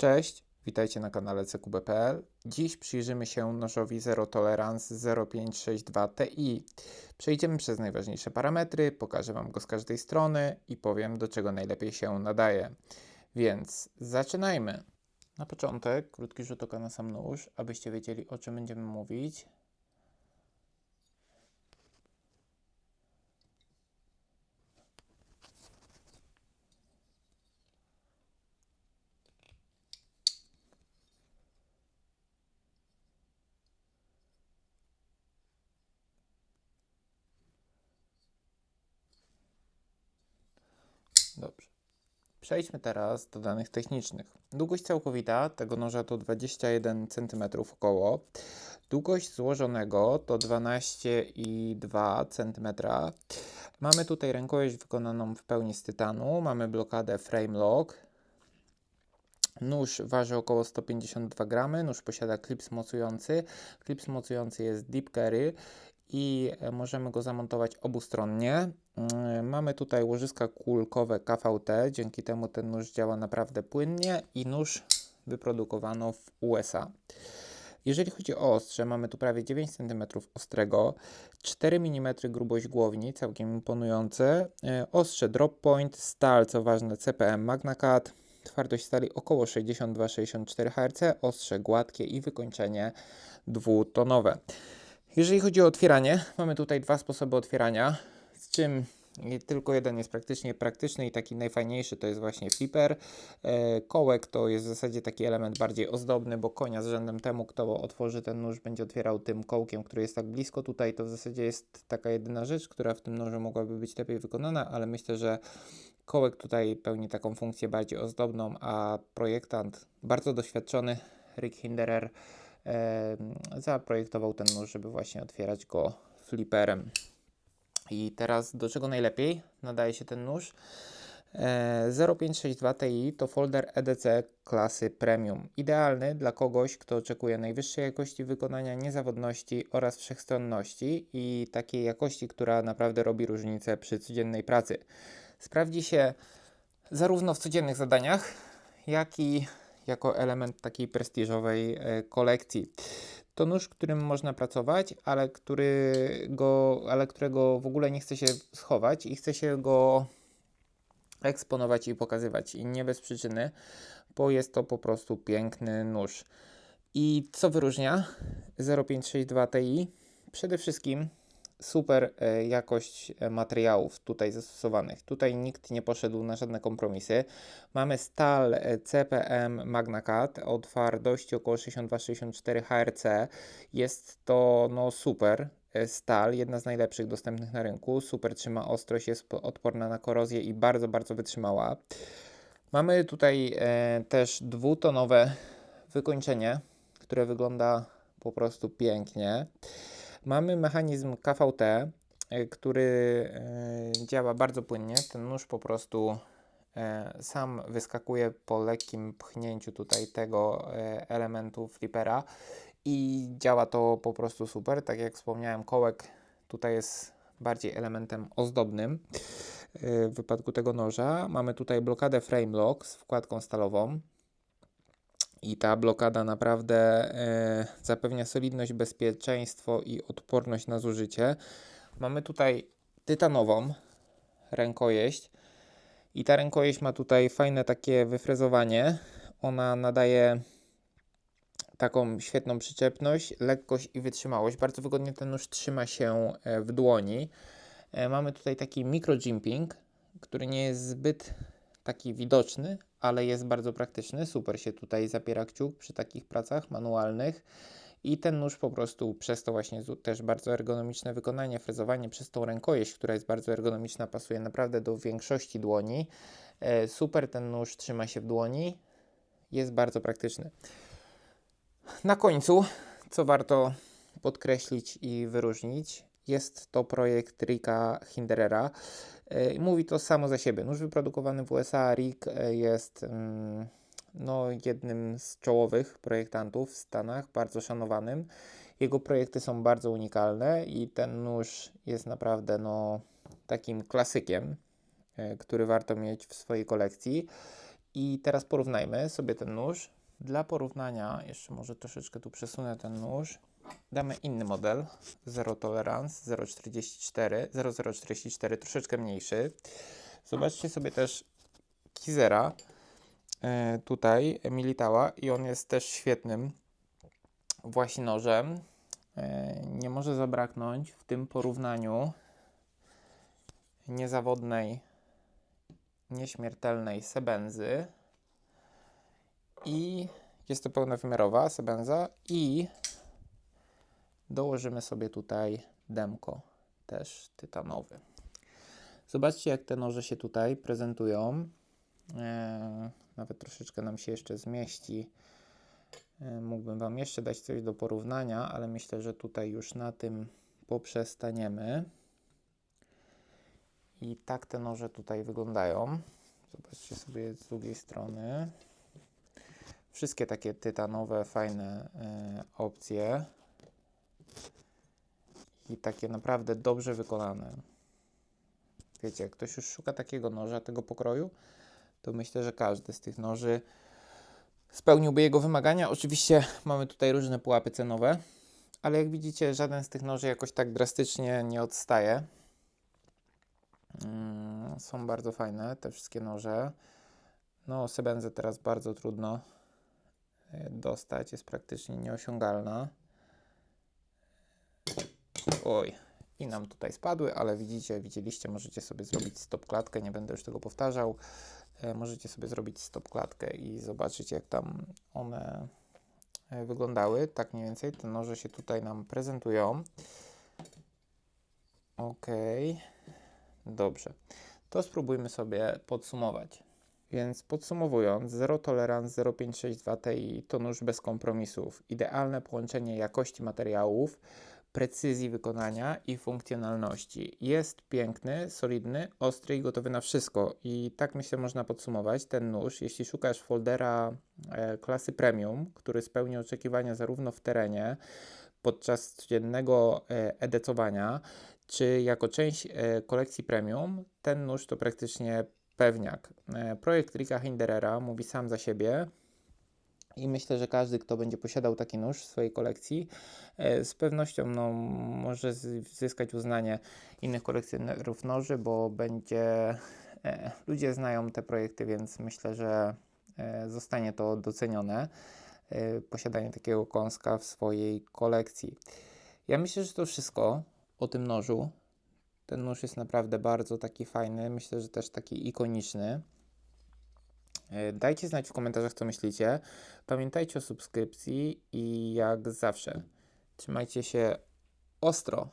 Cześć, witajcie na kanale CQB.pl. Dziś przyjrzymy się nożowi Zero Tolerance 0562 Ti. Przejdziemy przez najważniejsze parametry, pokażę Wam go z każdej strony i powiem do czego najlepiej się nadaje. Więc zaczynajmy. Na początek krótki rzut oka na sam nóż, abyście wiedzieli o czym będziemy mówić. Dobrze. Przejdźmy teraz do danych technicznych. Długość całkowita tego noża to 21 cm około. Długość złożonego to 12,2 cm. Mamy tutaj rękojeść wykonaną w pełni z tytanu. Mamy blokadę frame lock. Nóż waży około 152 gramy. Nóż posiada klips mocujący. Klips mocujący jest deep carry i e, możemy go zamontować obustronnie. Mm, mamy tutaj łożyska kulkowe KVT, dzięki temu ten nóż działa naprawdę płynnie i nóż wyprodukowano w USA. Jeżeli chodzi o ostrze, mamy tu prawie 9 cm ostrego, 4 mm grubość głowni, całkiem imponujące. E, ostrze drop point, stal, co ważne CPM MagnaCut, twardość stali około 62-64 Hz, ostrze gładkie i wykończenie dwutonowe. Jeżeli chodzi o otwieranie, mamy tutaj dwa sposoby otwierania, z czym tylko jeden jest praktycznie praktyczny i taki najfajniejszy to jest właśnie flipper. E, kołek to jest w zasadzie taki element bardziej ozdobny, bo konia z rzędem temu, kto otworzy ten nóż, będzie otwierał tym kołkiem, który jest tak blisko tutaj. To w zasadzie jest taka jedyna rzecz, która w tym nożu mogłaby być lepiej wykonana, ale myślę, że kołek tutaj pełni taką funkcję bardziej ozdobną, a projektant bardzo doświadczony, Rick Hinderer, zaprojektował ten nóż, żeby właśnie otwierać go fliperem. I teraz do czego najlepiej nadaje się ten nóż? 0562 Ti to folder EDC klasy Premium. Idealny dla kogoś, kto oczekuje najwyższej jakości wykonania, niezawodności oraz wszechstronności i takiej jakości, która naprawdę robi różnicę przy codziennej pracy. Sprawdzi się zarówno w codziennych zadaniach, jak i jako element takiej prestiżowej e, kolekcji. To nóż, którym można pracować, ale, którego, ale którego w ogóle nie chce się schować i chce się go eksponować i pokazywać. I nie bez przyczyny, bo jest to po prostu piękny nóż. I co wyróżnia 0562 Ti? Przede wszystkim super e, jakość e, materiałów tutaj zastosowanych. Tutaj nikt nie poszedł na żadne kompromisy. Mamy stal e, CPM MagnaCut o twardości około 62-64 HRC. Jest to no super stal, jedna z najlepszych dostępnych na rynku. Super trzyma ostrość, jest odporna na korozję i bardzo, bardzo wytrzymała. Mamy tutaj e, też dwutonowe wykończenie, które wygląda po prostu pięknie. Mamy mechanizm KVT, e, który e, działa bardzo płynnie. Ten nóż po prostu e, sam wyskakuje po lekkim pchnięciu tutaj tego elementu flipera i działa to po prostu super. Tak jak wspomniałem, kołek tutaj jest bardziej elementem ozdobnym w wypadku tego noża. Mamy tutaj blokadę frame lock z wkładką stalową i ta blokada naprawdę e, zapewnia solidność, bezpieczeństwo i odporność na zużycie. Mamy tutaj tytanową rękojeść i ta rękojeść ma tutaj fajne takie wyfrezowanie. Ona nadaje taką świetną przyczepność, lekkość i wytrzymałość. Bardzo wygodnie ten nóż trzyma się e, w dłoni. E, mamy tutaj taki micro jimping, który nie jest zbyt taki widoczny, ale jest bardzo praktyczny. Super się tutaj zapiera kciuk przy takich pracach manualnych. I ten nóż po prostu przez to właśnie też bardzo ergonomiczne wykonanie, frezowanie, przez tą rękojeść, która jest bardzo ergonomiczna, pasuje naprawdę do większości dłoni. E, super ten nóż trzyma się w dłoni, jest bardzo praktyczny. Na końcu, co warto podkreślić i wyróżnić, jest to projekt Rika Hinderera. E, mówi to samo za siebie. Nóż wyprodukowany w USA, Rick e, jest mm, no, jednym z czołowych projektantów w Stanach, bardzo szanowanym. Jego projekty są bardzo unikalne i ten nóż jest naprawdę no, takim klasykiem, e, który warto mieć w swojej kolekcji. I teraz porównajmy sobie ten nóż. Dla porównania, jeszcze może troszeczkę tu przesunę ten nóż. Damy inny model, Zero Tolerance 044, 0044, troszeczkę mniejszy. Zobaczcie sobie też Kizera, e, tutaj Militała i on jest też świetnym właśnie nożem. E, Nie może zabraknąć w tym porównaniu niezawodnej, nieśmiertelnej sebenzy i jest to pełnowymiarowa sebenza i dołożymy sobie tutaj demko, też tytanowy. Zobaczcie, jak te noże się tutaj prezentują. Eee, nawet troszeczkę nam się jeszcze zmieści. Eee, mógłbym Wam jeszcze dać coś do porównania, ale myślę, że tutaj już na tym poprzestaniemy. I tak te noże tutaj wyglądają. Zobaczcie sobie z drugiej strony. Wszystkie takie tytanowe, fajne e, opcje. I takie naprawdę dobrze wykonane. Wiecie, jak ktoś już szuka takiego noża, tego pokroju, to myślę, że każdy z tych noży spełniłby jego wymagania. Oczywiście mamy tutaj różne pułapy cenowe, ale jak widzicie, żaden z tych noży jakoś tak drastycznie nie odstaje. Mm, Są bardzo fajne te wszystkie noże. No, sebenzę teraz bardzo trudno e, dostać, jest praktycznie nieosiągalna. Oj, i nam tutaj spadły, ale widzicie, widzieliście, możecie sobie zrobić stop klatkę, nie będę już tego powtarzał. E, Możecie sobie zrobić stop klatkę i zobaczyć, jak tam one e, wyglądały. Tak mniej więcej te noże się tutaj nam prezentują. Ok, dobrze. To spróbujmy sobie podsumować. Więc podsumowując, Zero Tolerance 0562 Ti to nóż bez kompromisów. Idealne połączenie jakości materiałów, precyzji wykonania i funkcjonalności. Jest piękny, solidny, ostry i gotowy na wszystko. I tak myślę można podsumować ten nóż. Jeśli szukasz foldera e, klasy premium, który spełni oczekiwania zarówno w terenie, podczas codziennego e, edycowania, czy jako część e, kolekcji premium, ten nóż to praktycznie pewniak. E, projekt Ricka Hinderera mówi sam za siebie. I myślę, że każdy, kto będzie posiadał taki nóż w swojej kolekcji, e, z pewnością no, może zyskać uznanie innych kolekcjonerów noży, bo będzie. E, ludzie znają te projekty, więc myślę, że e, zostanie to docenione. Posiadanie takiego kąska w swojej kolekcji. Ja myślę, że to wszystko o tym nożu. Ten nóż jest naprawdę bardzo taki fajny, myślę, że też taki ikoniczny. E, Dajcie znać w komentarzach, co myślicie. Pamiętajcie o subskrypcji i jak zawsze, trzymajcie się ostro.